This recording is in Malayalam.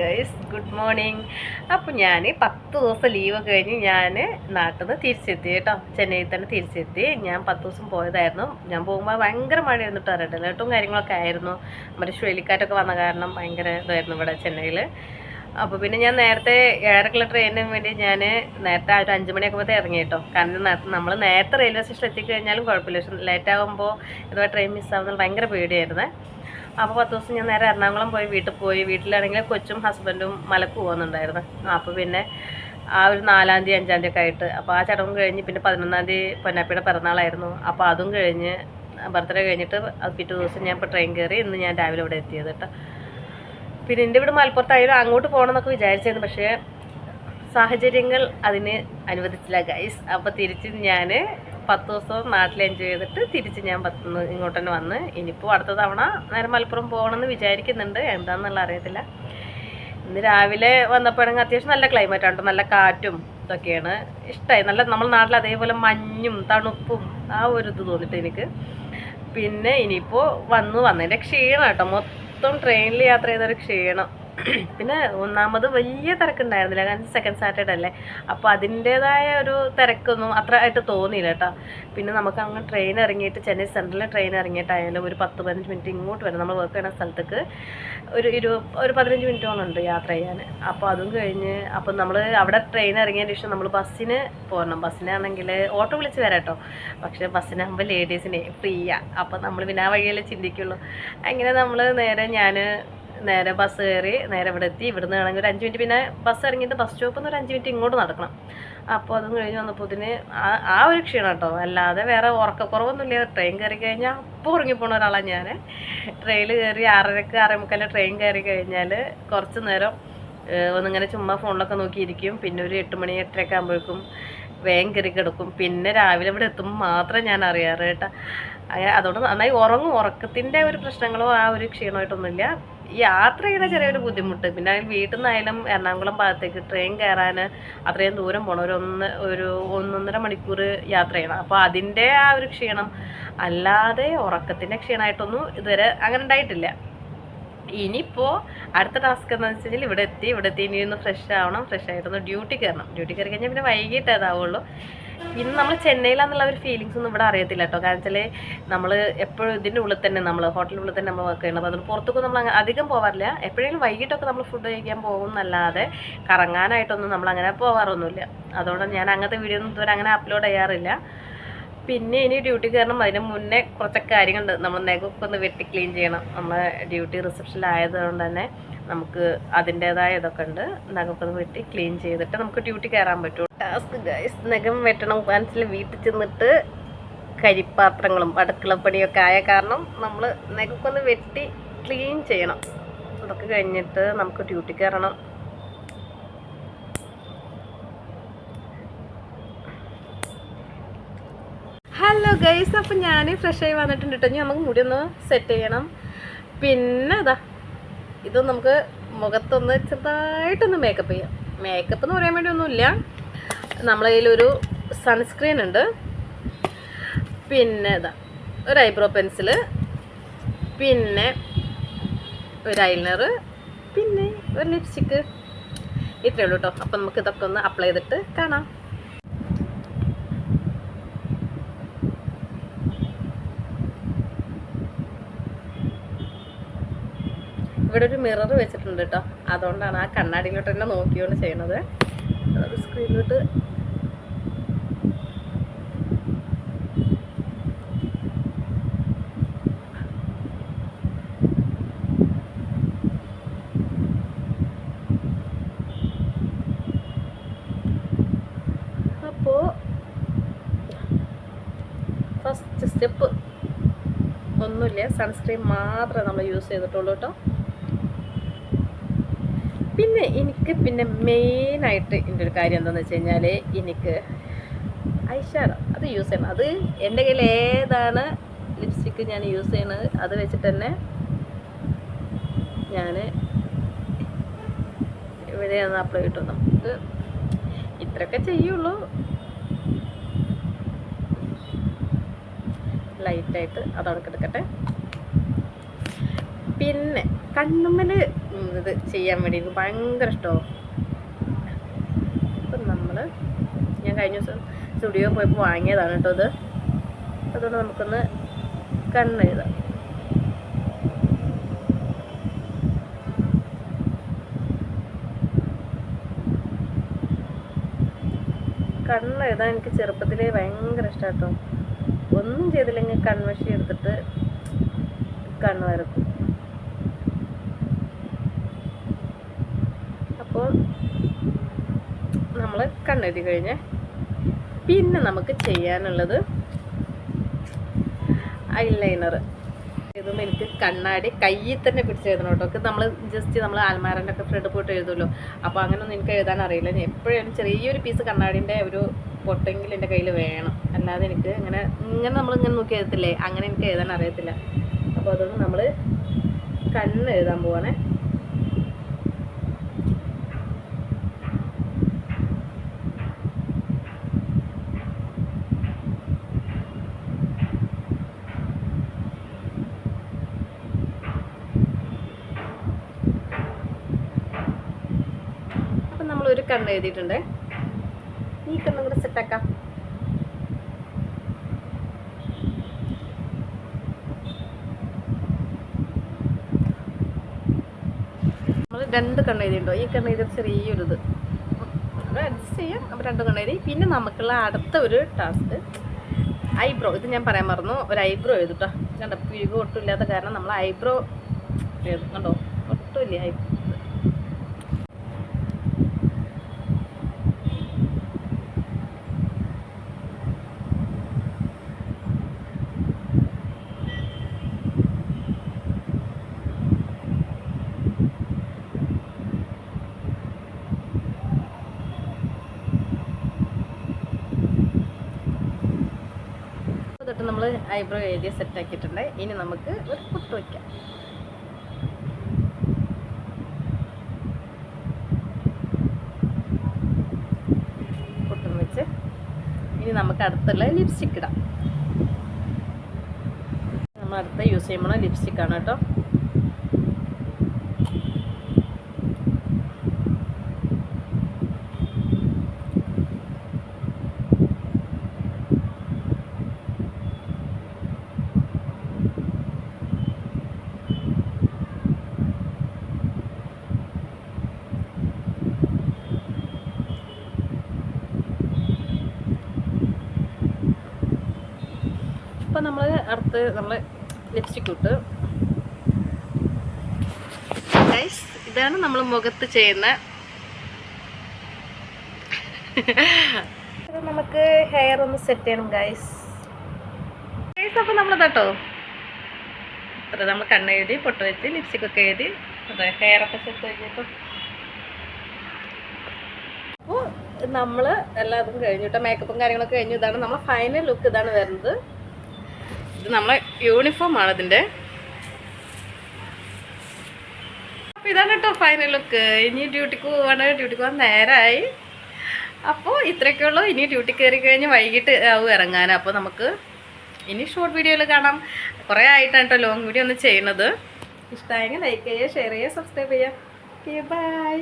ഗൈസ് ഗുഡ് മോർണിംഗ് അപ്പോൾ ഞാൻ പത്ത് ദിവസം ലീവ് കഴിഞ്ഞ് ഞാൻ നാട്ടിൽ നിന്ന് തിരിച്ചെത്തി കേട്ടോ. ചെന്നൈയിൽ തന്നെ തിരിച്ചെത്തി. ഞാൻ പത്ത് ദിവസം പോയതായിരുന്നു. ഞാൻ പോകുമ്പോൾ ഭയങ്കര മഴയായിരുന്നു കേട്ടോ റെഡ് അലേർട്ടും കാര്യങ്ങളൊക്കെ ആയിരുന്നു. നമ്മുടെ ചുഴലിക്കാറ്റൊക്കെ വന്ന കാരണം ഭയങ്കര ഇതായിരുന്നു ഇവിടെ ചെന്നൈയിൽ അപ്പോൾ പിന്നെ ഞാൻ നേരത്തെ ഏഴരക്കുള്ള ട്രെയിനിന് വേണ്ടി ഞാൻ നേരത്തെ ഒരു അഞ്ച് മണിയൊക്കെ പോയി ഇറങ്ങി കേട്ടോ കാരണം നമ്മൾ നേരത്തെ റെയിൽവേ സ്റ്റേഷനിൽ എത്തിക്കഴിഞ്ഞാലും കുഴപ്പമില്ല. പക്ഷെ ലേറ്റ് ആകുമ്പോൾ ഇതുപോലെ ട്രെയിൻ മിസ്സാവുന്നത് ഭയങ്കര പേടിയായിരുന്നേ. അപ്പോൾ പത്ത് ദിവസം ഞാൻ നേരെ എറണാകുളം പോയി വീട്ടിൽ പോയി. വീട്ടിലാണെങ്കിൽ കൊച്ചും ഹസ്ബൻഡും മലക്ക് പോകുന്നുണ്ടായിരുന്നു അപ്പോൾ പിന്നെ ആ ഒരു നാലാം തീയതി അഞ്ചാം തീയതി ഒക്കെ ആയിട്ട്. അപ്പോൾ ആ ചടങ്ങ് കഴിഞ്ഞ് പിന്നെ പതിനൊന്നാം തീയതി പൊന്നാപ്പിയുടെ പിറന്നാളായിരുന്നു. അപ്പോൾ അതും കഴിഞ്ഞ് ബർത്ത്ഡേ കഴിഞ്ഞിട്ട് പിറ്റേ ദിവസം ഞാൻ ഇപ്പോൾ ട്രെയിൻ കയറി ഇന്ന് ഞാൻ രാവിലെ ഇവിടെ എത്തിയത് കേട്ടോ. പിന്നെ എന്റെ ഇവിടെ മലപ്പുറത്തായാലും അങ്ങോട്ട് പോകണം എന്നൊക്കെ വിചാരിച്ചായിരുന്നു. പക്ഷേ സാഹചര്യങ്ങൾ അതിന് അനുവദിച്ചില്ല ഗൈസ് അപ്പോൾ തിരിച്ച് ഞാൻ പത്ത് ദിവസം നാട്ടിൽ എൻജോയ് ചെയ്തിട്ട് തിരിച്ച് ഞാൻ പത്ത് ഇങ്ങോട്ട് തന്നെ വന്ന് ഇനിയിപ്പോൾ അടുത്ത തവണ നേരെ മലപ്പുറം പോകണമെന്ന് വിചാരിക്കുന്നുണ്ട്. എന്താണെന്നുള്ള അറിയത്തില്ല. ഇന്ന് രാവിലെ വന്നപ്പോഴെങ്കിൽ അത്യാവശ്യം നല്ല ക്ലൈമറ്റ് ആണ്. നല്ല കാറ്റും ഇതൊക്കെയാണ് ഇഷ്ടമായി നല്ല നമ്മൾ നാട്ടിൽ അതേപോലെ മഞ്ഞും തണുപ്പും ആ ഒരു ഇത് തോന്നിട്ട് എനിക്ക്. പിന്നെ ഇനിയിപ്പോൾ വന്നു. വന്നതിന്റെ ക്ഷീണം കേട്ടോ മൊത്തം ട്രെയിനിൽ യാത്ര ചെയ്തൊരു ക്ഷീണം. പിന്നെ ഒന്നാമത് വലിയ തിരക്കുണ്ടായിരുന്നില്ല. കാരണം സെക്കൻഡ് സാറ്റർഡേ അല്ലേ? അപ്പോൾ അതിന്റേതായ ഒരു തിരക്കൊന്നും അത്ര ആയിട്ട് തോന്നിയില്ല കേട്ടോ. പിന്നെ നമുക്ക് അങ്ങ് ട്രെയിൻ ഇറങ്ങിയിട്ട് ചെന്നൈ സെൻട്രലിൽ ട്രെയിൻ ഇറങ്ങിയിട്ടായാലും ഒരു പത്ത് പതിനഞ്ച് മിനിറ്റ് ഇങ്ങോട്ട് വരും നമ്മൾ വർക്ക് ചെയ്യുന്ന സ്ഥലത്തേക്ക് ഒരു ഇരു ഒരു പതിനഞ്ച് മിനിറ്റോളം ഉണ്ട് യാത്ര ചെയ്യാൻ. അപ്പോൾ അതും കഴിഞ്ഞ് അപ്പം നമ്മൾ അവിടെ ട്രെയിൻ ഇറങ്ങിയതിന് ശേഷം നമ്മൾ ബസ്സിന് പോകണം ബസ്സിനാണെങ്കിൽ ഓട്ടോ വിളിച്ച് വരാം കേട്ടോ. പക്ഷേ ബസ്സിനാകുമ്പോൾ ലേഡീസിനെ ഫ്രീയാണ് അപ്പോൾ നമ്മൾ പിന്നെ ആ വഴിയല്ലേ ചിന്തിക്കുള്ളൂ. അങ്ങനെ നമ്മൾ നേരെ ഞാൻ നേരെ ബസ് കയറി നേരെ ഇവിടെ എത്തി. ഇവിടുന്ന് ആണെങ്കിൽ ഒരു അഞ്ച് മിനിറ്റ് പിന്നെ ബസ് ഇറങ്ങിയിട്ട് ബസ് സ്റ്റോപ്പിൽ നിന്ന് ഒരു അഞ്ച് മിനിറ്റ് ഇങ്ങോട്ട് നടക്കണം. അപ്പോൾ അതും കഴിഞ്ഞ് വന്നപ്പോൾ ഇതിന് ആ- ഒരു ക്ഷീണം കേട്ടോ അല്ലാതെ വേറെ ഉറക്കക്കുറവൊന്നുമില്ല. ട്രെയിൻ കയറി കഴിഞ്ഞാൽ അപ്പോൾ ഉറങ്ങിപ്പോണ ഒരാളാണ് ഞാൻ ട്രെയിൻ കയറി ആറരക്ക് ആറേ മുക്കാലിന് ട്രെയിൻ കയറി കഴിഞ്ഞാൽ കുറച്ച് നേരം ഒന്നിങ്ങനെ ചുമ്മാ ഫോണിലൊക്കെ നോക്കിയിരിക്കും. പിന്നെ ഒരു എട്ട് മണി എട്ടരയൊക്കെ ആകുമ്പോഴേക്കും വേഗം കയറി കിടക്കും. പിന്നെ രാവിലെ ഇവിടെ എത്തുമ്പോൾ മാത്രമേ ഞാൻ അറിയാറ് കേട്ടോ. അതുകൊണ്ട് നന്നായി ഉറങ്ങും. ഉറക്കത്തിന്റെ ഒരു പ്രശ്നങ്ങളോ ആ ഒരു ക്ഷീണമായിട്ടൊന്നുമില്ല. യാത്ര ചെയ്യുന്ന ചെറിയൊരു ബുദ്ധിമുട്ട്. പിന്നെ വീട്ടിൽ നിന്നായാലും എറണാകുളം ഭാഗത്തേക്ക് ട്രെയിൻ കയറാൻ അത്രയും ദൂരം പോകണം ഒരു ഒന്ന് ഒരു ഒന്നൊന്നര മണിക്കൂർ യാത്ര ചെയ്യണം. അപ്പോൾ അതിന്റെ ആ ഒരു ക്ഷീണം. അല്ലാതെ ഉറക്കത്തിന്റെ ക്ഷീണമായിട്ടൊന്നും ഇതുവരെ അങ്ങനെ ഉണ്ടായിട്ടില്ല. ഇനിയിപ്പോൾ അടുത്ത ടാസ്ക് എന്ന് വെച്ച് കഴിഞ്ഞാൽ ഇവിടെ എത്തി ഇവിടെ എത്തി. ഇനി ഒന്ന് ഫ്രഷ് ആവണം ഫ്രഷ് ആയിട്ടൊന്ന് ഡ്യൂട്ടി കയറണം. ഡ്യൂട്ടി കയറി കഴിഞ്ഞാൽ പിന്നെ വൈകിട്ട് അതാവുള്ളൂ പിന്നെ നമ്മൾ ചെന്നൈയിലാന്നുള്ള ഒരു ഫീലിങ്സ് ഒന്നും ഇവിടെ അറിയത്തില്ല കേട്ടോ. കാരണം വെച്ചാൽ നമ്മൾ എപ്പോഴും ഇതിന്റെ ഉള്ളിൽ തന്നെ നമ്മൾ ഹോട്ടലിന്റെ ഉള്ളിൽ തന്നെ നമ്മൾ വർക്ക് ചെയ്യണം അതുകൊണ്ട് പുറത്തൊക്കെ നമ്മൾ അധികം പോകാറില്ല എപ്പോഴെങ്കിലും വൈകിട്ടൊക്കെ നമ്മൾ ഫുഡ് കഴിക്കാൻ പോകും എന്നല്ലാതെ കറങ്ങാനായിട്ടൊന്നും നമ്മൾ അങ്ങനെ പോകാറൊന്നുമില്ല അതുകൊണ്ട് ഞാൻ അങ്ങനത്തെ വീഡിയോ ഒന്നും ഇതുവരെ അങ്ങനെ അപ്ലോഡ് ചെയ്യാറില്ല. പിന്നെ ഇനി ഡ്യൂട്ടി കയറണം അതിന് മുന്നേ കുറച്ചൊക്കെ കാര്യങ്ങളുണ്ട്. നമ്മൾ നെഗൊക്കെ ഒന്ന് വെട്ടി ക്ലീൻ ചെയ്യണം. നമ്മൾ ഡ്യൂട്ടി റിസപ്ഷനിലായതുകൊണ്ട് തന്നെ നമുക്ക് അതിന്റെതായ ഇതൊക്കെ ഉണ്ട്. നഖമൊക്കെ ഒന്ന് വെട്ടി ക്ലീൻ ചെയ്തിട്ട് നമുക്ക് ഡ്യൂട്ടി കയറാൻ പറ്റും ടാസ്ക് ഗൈസ് നഖം വെട്ടണം. മനസ്സിൽ വീട്ടിൽ ചെന്നിട്ട് കരിപ്പാത്രങ്ങളും അടുക്കളപ്പണിയൊക്കെ ആയ കാരണം നമ്മൾ നഖമൊക്കെ ഒന്ന് വെട്ടി ക്ലീൻ ചെയ്യണം. അതൊക്കെ കഴിഞ്ഞിട്ട് നമുക്ക് ഡ്യൂട്ടി കയറണം ഹലോ ഗൈസ് അപ്പം ഞാൻ ഫ്രഷ് ആയി വന്നിട്ടുണ്ട് കേട്ടോ ഇനി നമുക്ക് മുടി ഒന്ന് സെറ്റ് ചെയ്യണം. പിന്നെ അതാ ഇത് നമുക്ക് മുഖത്തൊന്ന് ചെറുതായിട്ടൊന്ന് മേക്കപ്പ് ചെയ്യാം. മേക്കപ്പ് എന്ന് പറയാൻ വേണ്ടി ഒന്നുമില്ല. നമ്മളെ കയ്യിലൊരു സൺസ്ക്രീൻ ഉണ്ട്. പിന്നെ ഇതാ ഒരു ഐബ്രോ പെൻസിൽ പിന്നെ ഒരു ഐലൈനർ പിന്നെ ഒരു ലിപ്സ്റ്റിക്ക് ഇത്രയേ ഉള്ളൂ കേട്ടോ അപ്പം നമുക്ക് ഇതൊക്കെ ഒന്ന് അപ്ലൈ ചെയ്തിട്ട് കാണാം. ഇവിടെ ഒരു മിറർ വെച്ചിട്ടുണ്ട് കേട്ടോ. അതുകൊണ്ടാണ് ആ കണ്ണാടിയിലോട്ട് തന്നെ നോക്കിയോണ്ട് ചെയ്യണത്. സ്ക്രീനിലോട്ട് അപ്പോൾ ഫസ്റ്റ് സ്റ്റെപ്പ് ഒന്നുമില്ല സൺസ്ക്രീൻ മാത്രമേ നമ്മൾ യൂസ് ചെയ്തിട്ടുള്ളൂ കേട്ടോ. പിന്നെ എനിക്ക് പിന്നെ മെയിനായിട്ട് എന്റെ ഒരു കാര്യം എന്താണെന്ന് വെച്ച് കഴിഞ്ഞാൽ എനിക്ക് ഐഷാഡോ അത് യൂസ് ചെയ്യണം. അത് എന്റെ കയ്യിൽ ഏതാണ് ലിപ്സ്റ്റിക്ക് ഞാൻ യൂസ് ചെയ്യണത് അത് വെച്ചിട്ട് തന്നെ ഞാൻ ഇവിടെ അപ്ലൈ കിട്ടും നമുക്ക് ഇത്രയൊക്കെ ചെയ്യുള്ളൂ. ലൈറ്റായിട്ട് അതവിടെ കിടക്കട്ടെ. പിന്നെ കണ്ണുമ്മൽ ഇത് ചെയ്യാൻ വേണ്ടി ഭയങ്കര ഇഷ്ടമാവും അപ്പം നമ്മൾ ഞാൻ കഴിഞ്ഞ ദിവസം സ്റ്റുഡിയോ പോയപ്പോൾ വാങ്ങിയതാണ് കേട്ടോ ഇത്. അതുകൊണ്ട് നമുക്കൊന്ന് കണ്ണെഴുതാം കണ്ണെഴുതാൻ എനിക്ക് ചെറുപ്പത്തിലേ ഭയങ്കര ഇഷ്ടമാണ് കേട്ടോ. ഒന്നും ചെയ്തില്ലെങ്കിൽ കൺവശി എടുത്തിട്ട് കണ്ണ് വരക്കും. അപ്പോൾ നമ്മൾ കണ്ണെഴുതി കഴിഞ്ഞ് പിന്നെ നമുക്ക് ചെയ്യാനുള്ളത് ഐലൈനർ ഇതും എനിക്ക് കണ്ണാടി കയ്യിൽ തന്നെ പിടിച്ച് എഴുതണം കേട്ടോ. ഒക്കെ നമ്മൾ ജസ്റ്റ് നമ്മൾ ആൽമാരന്റെ ഒക്കെ ഫ്രണ്ട് പോയിട്ട് എഴുതുമല്ലോ. അപ്പോൾ അങ്ങനെയൊന്നും എനിക്ക് എഴുതാൻ അറിയില്ല. ഞാൻ എപ്പോഴും ചെറിയൊരു പീസ് കണ്ണാടിന്റെ ഒരു പൊട്ടെങ്കിലും എന്റെ കയ്യിൽ വേണം. അല്ലാതെ എനിക്ക് ഇങ്ങനെ ഇങ്ങനെ നമ്മൾ ഇങ്ങനെ നോക്കി എഴുതത്തില്ലേ? അങ്ങനെ എനിക്ക് എഴുതാൻ അറിയത്തില്ല. അപ്പോൾ അതുകൊണ്ട് നമ്മൾ കണ്ണ് എഴുതാൻ പോവാണേ അപ്പം നമ്മൾ ഒരു കണ്ണ് എഴുതിയിട്ടുണ്ട്. ഈ കണ്ണും കൂടെ സെറ്റാക്കാം നമ്മൾ രണ്ട് കണ്ണ് ഈ കണ്ണ് എഴുതി ചെറിയൊരു ഇത് അഡ്ജസ്റ്റ് ചെയ്യാം. അപ്പോൾ രണ്ട് കണ്ണ് എഴുതി. പിന്നെ നമുക്കുള്ള അടുത്ത ഒരു ടാസ്ക് ഐബ്രോ ഇത് ഞാൻ പറയാൻ മറന്നു. ഒരു ഐബ്രോ എഴുതുട്ടോ. കണ്ടോ? ഒട്ടും ഇല്ലാത്ത കാരണം നമ്മൾ ഐബ്രോ എഴുതുന്നുണ്ടോ ഒട്ടും ഒട്ടുമില്ല ഐബ്രോ അപ്പോൾ തൊട്ട് നമ്മൾ ഐബ്രോ സെറ്റ് ആക്കിയിട്ടുണ്ട് ഇനി നമുക്ക് ഒരു കുത്ത് വയ്ക്കാം പുട്ട് വെച്ച് ഇനി നമുക്ക് അടുത്തുള്ള ലിപ്സ്റ്റിക് ഇടാം. നമ്മൾ അടുത്ത യൂസ് ചെയ്യുമ്പോൾ ലിപ്സ്റ്റിക്കാണ് കേട്ടോ ഇപ്പം നമ്മൾ അടുത്ത് നമ്മൾ ലിപ്സ്റ്റിക് ഇട്ട്. ഗൈസ് ഇതാണ് നമ്മൾ മുഖത്ത് ചെയ്യുന്ന നമുക്ക് ഹെയർ ഒന്ന് സെറ്റ് ചെയ്യണം ഗൈസ് ഗൈസ് അപ്പം നമ്മൾ ഇതാട്ടോ അത്ര നമ്മൾ കണ്ണെഴുതി പൊട്ട വെച്ച് ലിപ്സ്റ്റിക് ഒക്കെ എഴുതി അതെ ഹെയർ ഒക്കെ സെറ്റ് കഴിഞ്ഞിട്ട് അപ്പോൾ നമ്മൾ എല്ലാതും കഴിഞ്ഞിട്ട് മേക്കപ്പും കാര്യങ്ങളൊക്കെ കഴിഞ്ഞു. ഇതാണ് നമ്മൾ ഫൈനൽ ലുക്ക് ഇതാണ് വരുന്നത്. ഇത് നമ്മളെ യൂണിഫോം ആണ് ഇതിന്റെ അപ്പോൾ ഇതാണ് കേട്ടോ ഫൈനൽ ലുക്ക് ഇനി ഡ്യൂട്ടിക്ക് പോവാണ്. ഡ്യൂട്ടിക്ക് പോകാൻ നേരമായി അപ്പോൾ ഇത്രയൊക്കെ ഉള്ളൂ. ഇനി ഡ്യൂട്ടി കയറി കഴിഞ്ഞ് വൈകിട്ട് ആവും ഇറങ്ങാൻ. അപ്പോൾ നമുക്ക് ഇനി ഷോർട്ട് വീഡിയോയിൽ കാണാം. കുറേ ആയിട്ടാണ് കേട്ടോ ലോങ് വീഡിയോ ഒന്ന് ചെയ്യുന്നത്. ഇഷ്ടമായെങ്കിൽ ലൈക്ക് ചെയ്യുക ഷെയർ ചെയ്യുക സബ്സ്ക്രൈബ് ചെയ്യുക. ബൈ